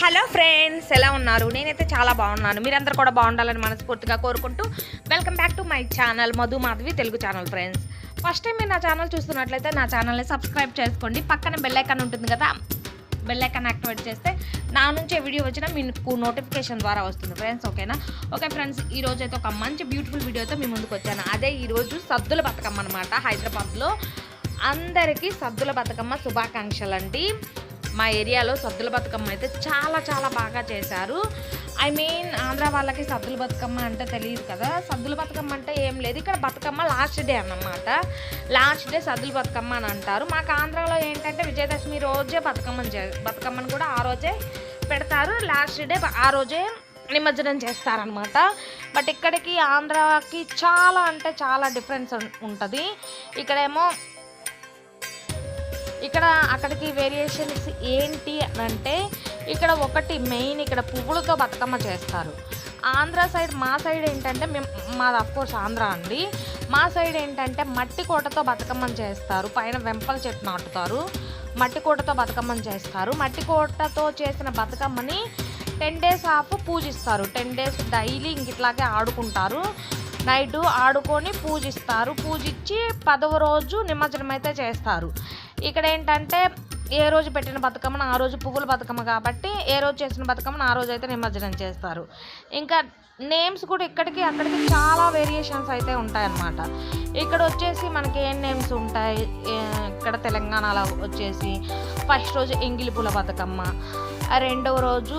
Hello friends ఎలా ఉన్నారు? నేనైతే చాలా బాగున్నాను. మీరందరూ కూడా బాగుండాలని మనస్ఫూర్తిగా కోరుకుంటూ welcome back to my channel Madhu Madhavi Telugu channel friends. First time మీరు నా ఛానల్ చూస్తున్నట్లయితే నా ఛానల్ని సబ్స్క్రైబ్ చేసుకోండి. పక్కన బెల్ ఐకాన్ ఉంటుంది కదా బెల్ ఐకాన్ యాక్టివేట్ చేస్తే నా నుంచి వీడియో వచ్చినా మీకు నోటిఫికేషన్ ద్వారా వస్తుంది ఫ్రెండ్స్ ఓకేనా ఓకే ఫ్రెండ్స్ ఈ రోజు అయితే ఒక మంచి బ్యూటిఫుల్ వీడియోతో మీ ముందుకు వచ్చాను. అదే ఈరోజు సద్దుల బతుకమ్మ అనమాట హైదరాబాద్లో. అందరికీ సద్దుల బతుకమ్మ శుభాకాంక్షలు అండి మా ఏరియాలో సద్దుల బతుకమ్మ అయితే చాలా చాలా బాగా చేశారు. ఐ మీన్ ఆంధ్ర వాళ్ళకి సద్దుల బతుకమ్మ అంటే తెలియదు కదా. సద్దుల బతుకమ్మ అంటే ఏం లేదు. ఇక్కడ బతుకమ్మ లాస్ట్ డే అన్నమాట. లాస్ట్ డే సద్దుల బతుకమ్మ అని అంటారు. మాకు ఆంధ్రాలో ఏంటంటే విజయదశమి రోజే బతుకమ్మను చే బతుకమ్మను కూడా ఆ రోజే పెడతారు. లాస్ట్ డే ఆ రోజే నిమజ్జనం చేస్తారనమాట బట్ ఇక్కడికి ఆంధ్రాకి చాలా అంటే చాలా డిఫరెన్స్ ఉంటుంది. ఇక్కడేమో ఇక్కడ అక్కడికి వేరియేషన్స్ ఏంటి అని అంటే ఇక్కడ ఒకటి మెయిన్ ఇక్కడ పువ్వులతో బతుకమ్మ చేస్తారు. ఆంధ్ర సైడ్ మా సైడ్ ఏంటంటే మేము మాది అఫ్కోర్స్ ఆంధ్ర అండి. మా సైడ్ ఏంటంటే మట్టి కోటతో బతుకమ్మని చేస్తారు. పైన వెంపల చెట్టు నాటుతారు. మట్టి కోటతో బతుకమ్మని చేస్తారు. మట్టి కోటతో చేసిన బతుకమ్మని టెన్ డేస్ ఆఫ్ పూజిస్తారు. టెన్ డేస్ డైలీ ఇంక ఇట్లాగే ఆడుకుంటారు. నైట్ ఆడుకొని పూజిస్తారు. పూజించి పదవ రోజు నిమజ్జనం అయితే చేస్తారు. ఇక్కడ ఏంటంటే ఏ రోజు పెట్టిన బతుకమ్మను ఆ రోజు పువ్వుల బతుకమ్మ కాబట్టి ఏ రోజు చేసిన బతుకమ్మను ఆ రోజు అయితే నిమజ్జనం చేస్తారు. ఇంకా నేమ్స్ కూడా ఇక్కడికి అక్కడికి చాలా వేరియేషన్స్ అయితే ఉంటాయన్నమాట. ఇక్కడ వచ్చేసి మనకి ఏం నేమ్స్ ఉంటాయి? ఇక్కడ తెలంగాణలో వచ్చేసి ఫస్ట్ రోజు ఎంగిలి పూల బతుకమ్మ ఆ రెండవ రోజు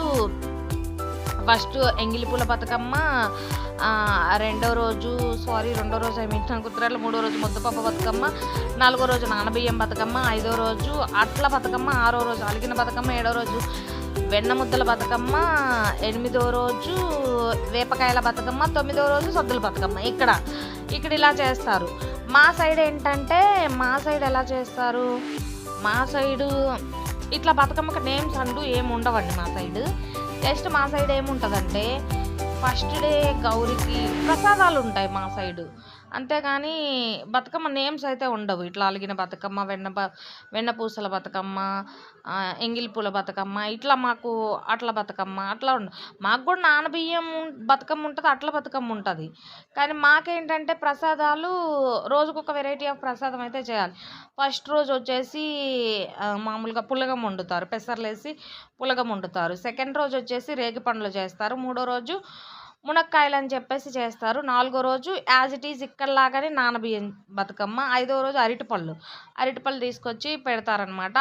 ఫస్ట్ ఎంగిలిపూల బతుకమ్మ రెండో రోజు సారీ రెండో రోజు ఐ మీన్ కుత్రాలు మూడో రోజు ముద్దపప్ప బతుకమ్మ నాలుగో రోజు నానబియ్యం బతుకమ్మ ఐదో రోజు అట్ల బతుకమ్మ ఆరో రోజు అలిగిన బతుకమ్మ ఏడో రోజు వెన్న ముద్దల బతుకమ్మ ఎనిమిదో రోజు వేపకాయల బతుకమ్మ తొమ్మిదో రోజు సద్దుల బతుకమ్మ ఇక్కడ ఇక్కడ ఇలా చేస్తారు. మా సైడ్ ఏంటంటే మా సైడ్ ఎలా చేస్తారు? మా సైడు ఇట్లా బతుకమ్మకి నేమ్స్ అంటూ ఏమి ఉండవండి మా సైడ్. జస్ట్ మా సైడ్ ఏముంటుందంటే ఫస్ట్ డే గౌరికి ప్రసాదాలు ఉంటాయి మా సైడు. అంతేగాని బతుకమ్మ నేమ్స్ అయితే ఉండవు. ఇట్లా అలిగిన బతుకమ్మ వెన్న బ బతుకమ్మ ఎంగిలి పూల బతుకమ్మ ఇట్లా మాకు అట్ల బతుకమ్మ అట్లా ఉండవు మాకు కూడా నానబియ్యం బతుకమ్మ ఉంటుంది అట్ల బతుకమ్మ ఉంటుంది. కానీ మాకేంటంటే ప్రసాదాలు రోజుకొక వెరైటీ ఆఫ్ ప్రసాదం అయితే చేయాలి. ఫస్ట్ రోజు వచ్చేసి మామూలుగా పులగం వండుతారు. పెసర్లేసి పులగం వండుతారు. సెకండ్ రోజు వచ్చేసి రేగి పండ్లు చేస్తారు. మూడో రోజు మునక్కాయలు అని చెప్పేసి చేస్తారు. నాలుగో రోజు యాజ్ ఇట్ ఈజ్ ఇక్కడలాగానే నానబియ్యం బతుకమ్మ. ఐదో రోజు అరటిపళ్ళు. అరటిపళ్ళు తీసుకొచ్చి పెడతారనమాట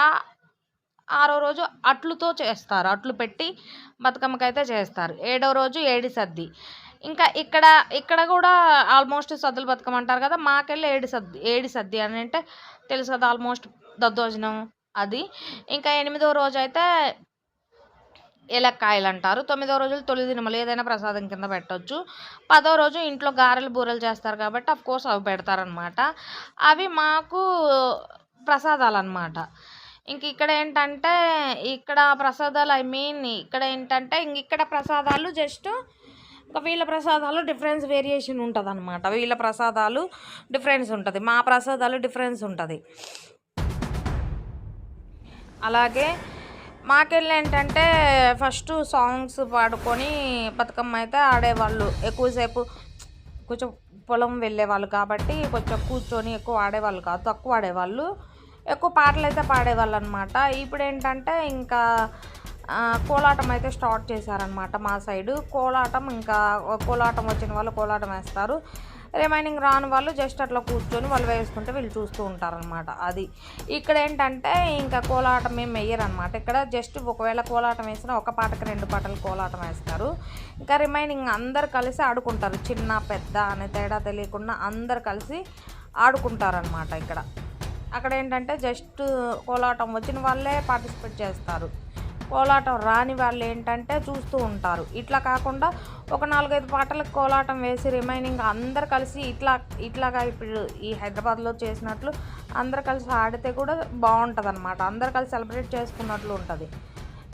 ఆరో రోజు అట్లుతో చేస్తారు. అట్లు పెట్టి బతుకమ్మకైతే చేస్తారు. ఏడో రోజు ఏడి సద్ది. ఇంకా ఇక్కడ ఇక్కడ కూడా ఆల్మోస్ట్ సద్దులు బతుకమ్మ అంటారు కదా మాకెళ్ళి ఏడి సద్ది ఏడి సద్ది అని అంటే తెలుసు కదా ఆల్మోస్ట్ దద్దోజనం అది. ఇంకా ఎనిమిదో రోజు అయితే ఏలక్కాయలు అంటారు తొమ్మిదో రోజులు తొలి దినములు ఏదైనా ప్రసాదం కింద పెట్టొచ్చు. పదో రోజు ఇంట్లో గారెలు బూరెలు చేస్తారు కాబట్టి అఫ్ కోర్స్ అవి పెడతారనమాట అవి మాకు ప్రసాదాలు అనమాట ఇంక ఇక్కడ ఏంటంటే ఇక్కడ ప్రసాదాలు ఐ మీన్ ఇక్కడ ఏంటంటే ఇంక ఇక్కడ ప్రసాదాలు జస్ట్ ఇంకా వీళ్ళ ప్రసాదాలు డిఫరెన్స్ వేరియేషన్ ఉంటుంది అనమాట వీళ్ళ ప్రసాదాలు డిఫరెన్స్ ఉంటుంది. మా ప్రసాదాలు డిఫరెన్స్ ఉంటుంది. అలాగే మాకెళ్ళి ఏంటంటే ఫస్ట్ సాంగ్స్ పాడుకొని బతుకమ్మ అయితే ఆడేవాళ్ళు. ఎక్కువసేపు కొంచెం పొలం వెళ్ళేవాళ్ళు కాబట్టి కొంచెం కూర్చొని ఎక్కువ ఆడేవాళ్ళు కాదు తక్కువ ఆడేవాళ్ళు. ఎక్కువ పాటలు అయితే పాడేవాళ్ళు అనమాట ఇప్పుడు ఏంటంటే ఇంకా కోలాటం అయితే స్టార్ట్ చేశారనమాట మా సైడు. కోలాటం ఇంకా కోలాటం వచ్చిన వాళ్ళు కోలాటం వేస్తారు. రిమైనింగ్ రాని వాళ్ళు జస్ట్ అట్లా కూర్చొని వాళ్ళు వేసుకుంటే వీళ్ళు చూస్తూ ఉంటారనమాట అది ఇక్కడ ఏంటంటే ఇంకా కోలాటం ఏం వేయరనమాట ఇక్కడ జస్ట్ ఒకవేళ కోలాటం వేసినా ఒక పాటకి రెండు పాటలు కోలాటం వేస్తారు. ఇంకా రిమైనింగ్ అందరు కలిసి ఆడుకుంటారు. చిన్న పెద్ద అనే తేడా తెలియకుండా అందరు కలిసి ఆడుకుంటారనమాట ఇక్కడ. అక్కడ ఏంటంటే జస్ట్ కోలాటం వచ్చిన వాళ్ళే పార్టిసిపేట్ చేస్తారు. కోలాటం రాని వాళ్ళు ఏంటంటే చూస్తూ ఉంటారు. ఇట్లా కాకుండా ఒక నాలుగైదు పాటలకు కోలాటం వేసి రిమైనింగ్ అందరు కలిసి ఇట్లా ఇట్లాగా ఇప్పుడు ఈ హైదరాబాద్లో చేసినట్లు అందరు కలిసి ఆడితే కూడా బాగుంటుంది అనమాట అందరు కలిసి సెలబ్రేట్ చేసుకున్నట్లు ఉంటుంది.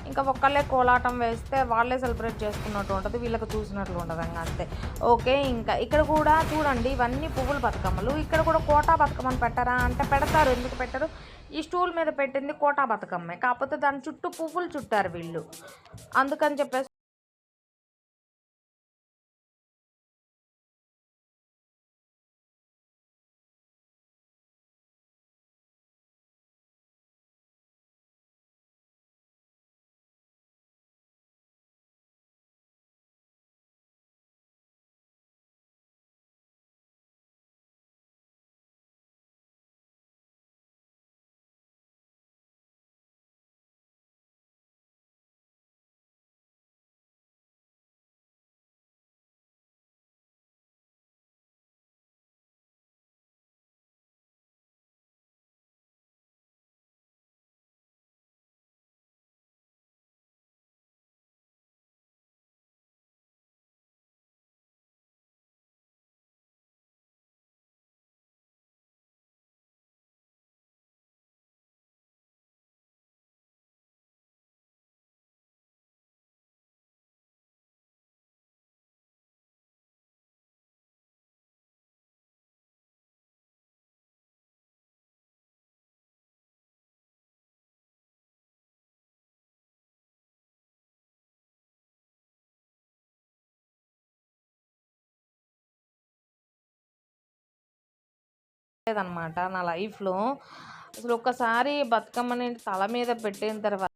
ఇంకా ఒక్కళ్ళే కోలాటం వేస్తే వాళ్ళే సెలబ్రేట్ చేసుకున్నట్టు ఉంటుంది వీళ్ళకి చూసినట్లు ఉంటుంది ఇంకా అంతే. ఓకే ఇంకా ఇక్కడ కూడా చూడండి ఇవన్నీ పువ్వుల బతుకమ్మలు. ఇక్కడ కూడా కోటా బతుకమ్మని పెట్టారా అంటే పెడతారు ఎందుకు పెట్టరు? ఈ స్టూల్ మీద పెట్టింది కోటా బతుకమ్మే. కాకపోతే దాని చుట్టూ పువ్వులు చుట్టారు వీళ్ళు. అందుకని చెప్పేసి లేదనమాట నా లైఫ్లో. అసలు ఒక్కసారి బతుకమ్మని తల మీద పెట్టిన తర్వాత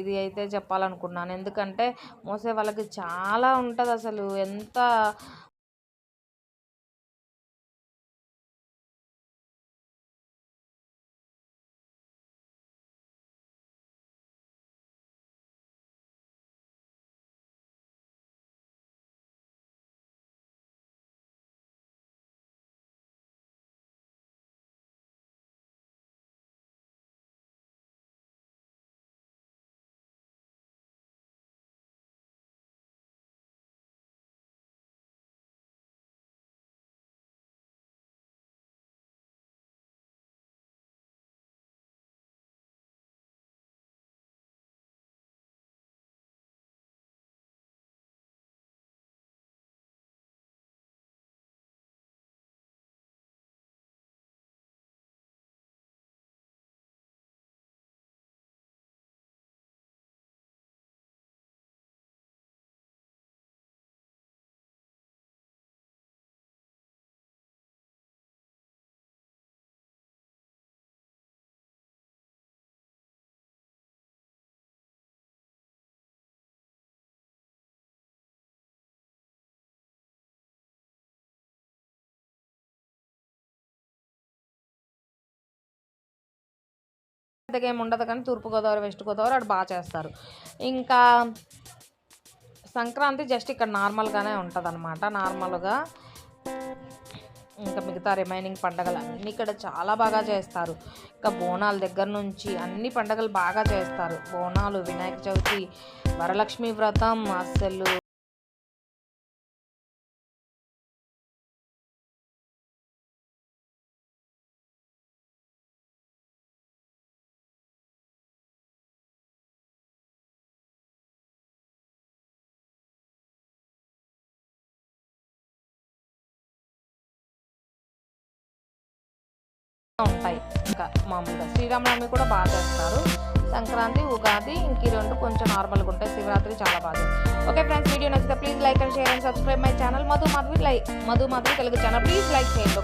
ఇది అయితే చెప్పాలనుకున్నాను. ఎందుకంటే మోసే వాళ్ళకి చాలా ఉంటుంది అసలు ఎంత పెద్దగా ఏమి ఉండదు కానీ తూర్పుగోదావరి వెస్ట్ గోదావరి అటు బాగా చేస్తారు. ఇంకా సంక్రాంతి జస్ట్ ఇక్కడ నార్మల్గానే ఉంటుంది అనమాట నార్మల్గా ఇంకా మిగతా రిమైనింగ్ పండగలు అన్నీ ఇక్కడ చాలా బాగా చేస్తారు. ఇంకా బోనాల దగ్గర నుంచి అన్ని పండగలు బాగా చేస్తారు. బోనాలు వినాయక చవితి వరలక్ష్మి వ్రతం అసలు ఉంటాయి. ఇంకా మామూలుగా శ్రీరామనవమి కూడా బాగా చేస్తారు. సంక్రాంతి ఉగాది ఇంక ఈ రెండు కొంచెం నార్మల్గా ఉంటాయి. శివరాత్రి చాలా బాగా ఓకే ఫ్రెండ్స్ వీడియో నచ్చితే please like and share and subscribe my channel Madhu Madhavi like Madhu Madhavi Telugu channel please like చేయండి